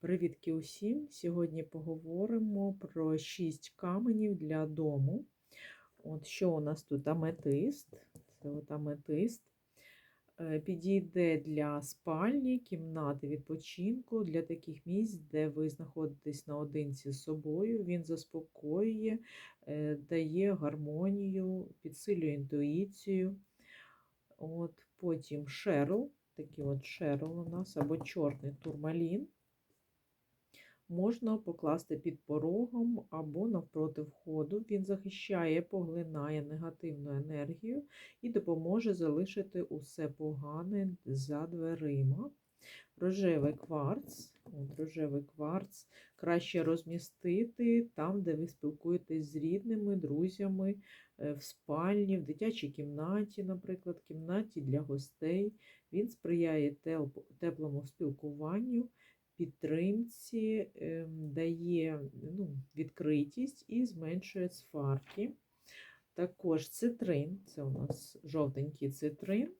Привітки усім! Сьогодні поговоримо про 6 каменів для дому. От Що у нас тут? Аметист. Це от аметист. Е, Підійде для спальні, кімнати відпочинку, для таких місць, де ви знаходитесь наодинці з собою. Він заспокоює, е, дає гармонію, підсилює інтуїцію. От Потім шерл, такий от шерл у нас, або чорний турмалін можна покласти під порогом або навпроти входу. Він захищає, поглинає негативну енергію і допоможе залишити усе погане за дверима. Рожевий кварц, от рожевий кварц краще розмістити там, де ви спілкуєтесь з рідними, друзями, е, в спальні, в дитячій кімнаті, наприклад, кімнаті для гостей. Він сприяє теплому спілкуванню підтримці, ем, дає ну, відкритість і зменшує сварки. Також цитрин, це у нас жовтенький цитрин.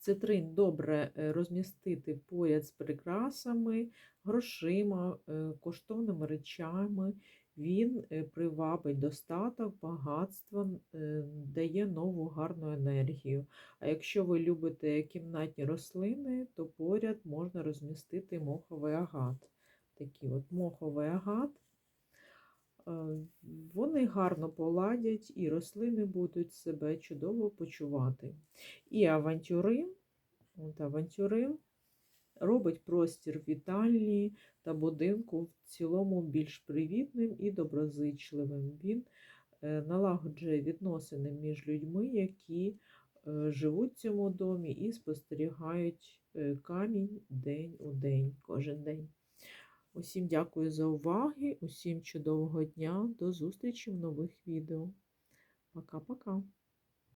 Цитрин добре е, розмістити поряд з прикрасами, грошима, е, коштовними речами. Він е, привабить достаток, багатство, дає нову гарну енергію. А якщо ви любите кімнатні рослини, то поряд можна розмістити моховий агат. Такий от моховий агат. Е, вони гарно поладять, і рослини будуть себе чудово почувати. І авантюрин, от авантюрин робить простір вітальні та будинку в цілому більш привітним і доброзичливим. Він е, налагоджує відносини між людьми, які е, живуть в цьому домі і спостерігають камінь день у день, кожен день. Усім дякую за уваги, усім чудового дня, до зустрічі в нових відео. Пока-пока.